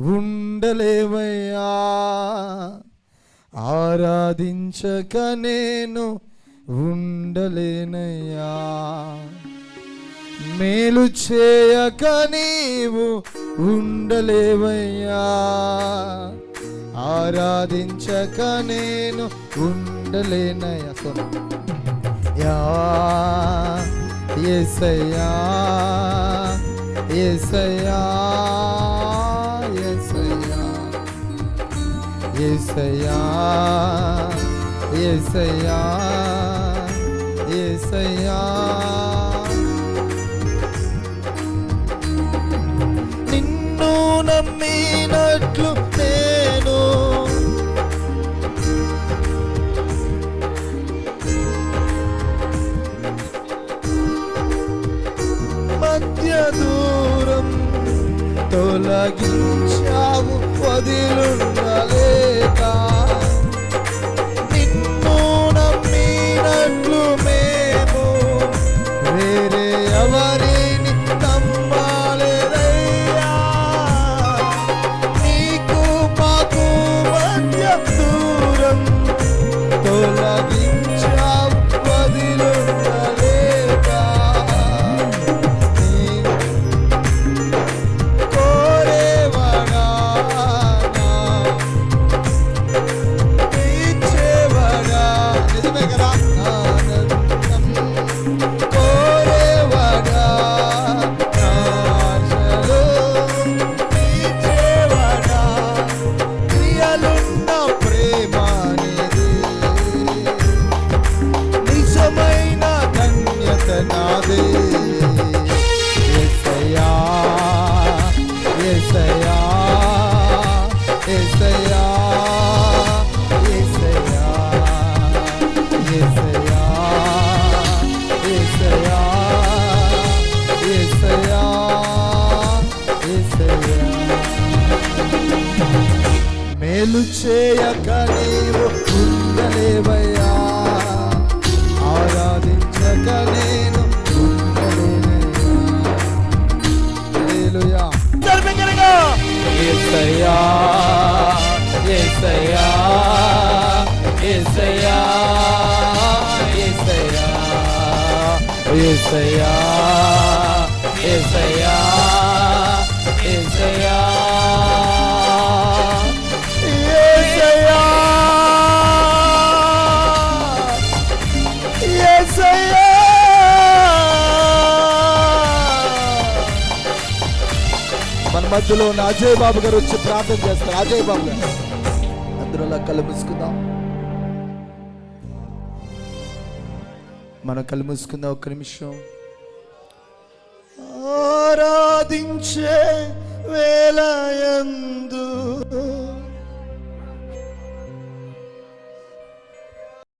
ఉండలేవయ్యా. ఆరాధించక నేను ఉండలేనయ్యా. మేలు చేయక నీవు ఉండలేవయ్యా. ఆరాధించక నేను ఉండలేనయ్యా. యా యేసయ్యా యేసయ్యా యేసయ్యా యేసయ్యా యేసయ్యా నిన్ను నమ్మినట్లు నేను మధ్య దూరం తొలగించావు వదిలుండలేక ఏసయా ఏసయా ఏసయా ఏసయా ఏసయా ఏసయా ఏసయా మేలు చేయక నీవు ఉండలేవయ్యా ఆరాధించక యేసయ్యా యేసయ్యా మన మధ్యలో ఉన్న అజయ్ బాబు గారు వచ్చి ప్రార్థన చేస్తారు. అజయ్ బాబు గారు. అందరూ అలా కళ్ళు మూసుకుందాం మనం కళ్ళు మూసుకుందాం ఒక్క నిమిషం. ఆరాధించే వేలాయ